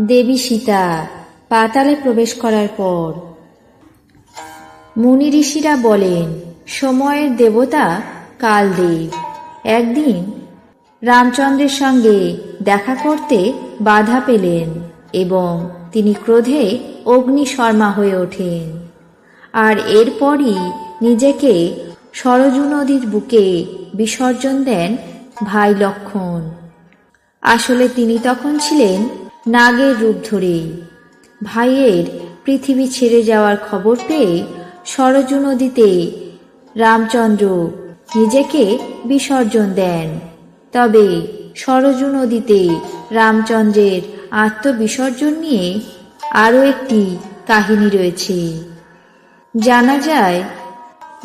দেবী সীতা, পাতালে প্রবেশ করার পর। মুনি ঋষিরা বলেন, সময়ের দেবতা কালদেব। একদিন রামচন্দ্রের সঙ্গে দেখা করতে বাধা পেলেন এবং তিনি ক্রোধে অগ্নিশর্মা হয়ে ওঠেন। আর এরপরই নিজেকে সরজু নদীর বুকে বিসর্জন দেন ভাই লক্ষণ। আসলে তিনি তখন ছিলেন নাগের রূপ ধরে ভাইয়ের পৃথিবী ছেড়ে যাওয়ার খবর পেয়ে সরজু নদীতে রামচন্দ্র নিজেকে বিসর্জন দেন। তবে সরজু নদীতে রামচন্দ্রের আত্মবিসর্জন নিয়ে আরও একটি কাহিনী রয়েছে। জানা যায়,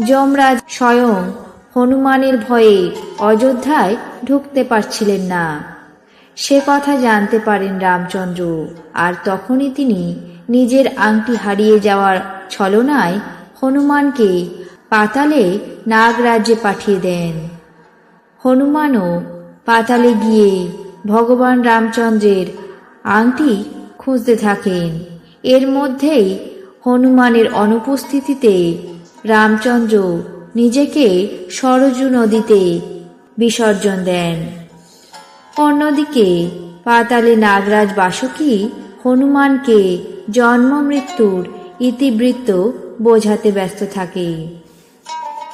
যমরাজ স্বয়ং হনুমানের ভয়ে অযোধ্যায় ঢুকতে পারছিলেন না। সে কথা জানতে পারেন রামচন্দ্র। আর তখনই তিনি নিজের আংটি হারিয়ে যাওয়ার ছলনায় হনুমানকে পাতালে নাগরাজ্যে পাঠিয়ে দেন। হনুমানও পাতালে গিয়ে ভগবান রামচন্দ্রের আংটি খুঁজতে থাকেন। এর মধ্যেই হনুমানের অনুপস্থিতিতে রামচন্দ্র নিজেকে সরজু নদীতে বিসর্জন দেন। অন্যদিকে, পাতালে নাগরাজ বাসুকি হনুমানকে জন্ম মৃত্যুর ইতিবৃত্ত বোঝাতে ব্যস্ত থাকে।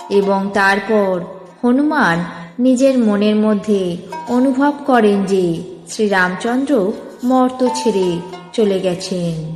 এবং তারপর হনুমান নিজের মনের মধ্যে অনুভব করেন যে শ্রীরামচন্দ্র মর্ত ছেড়ে চলে গেছেন।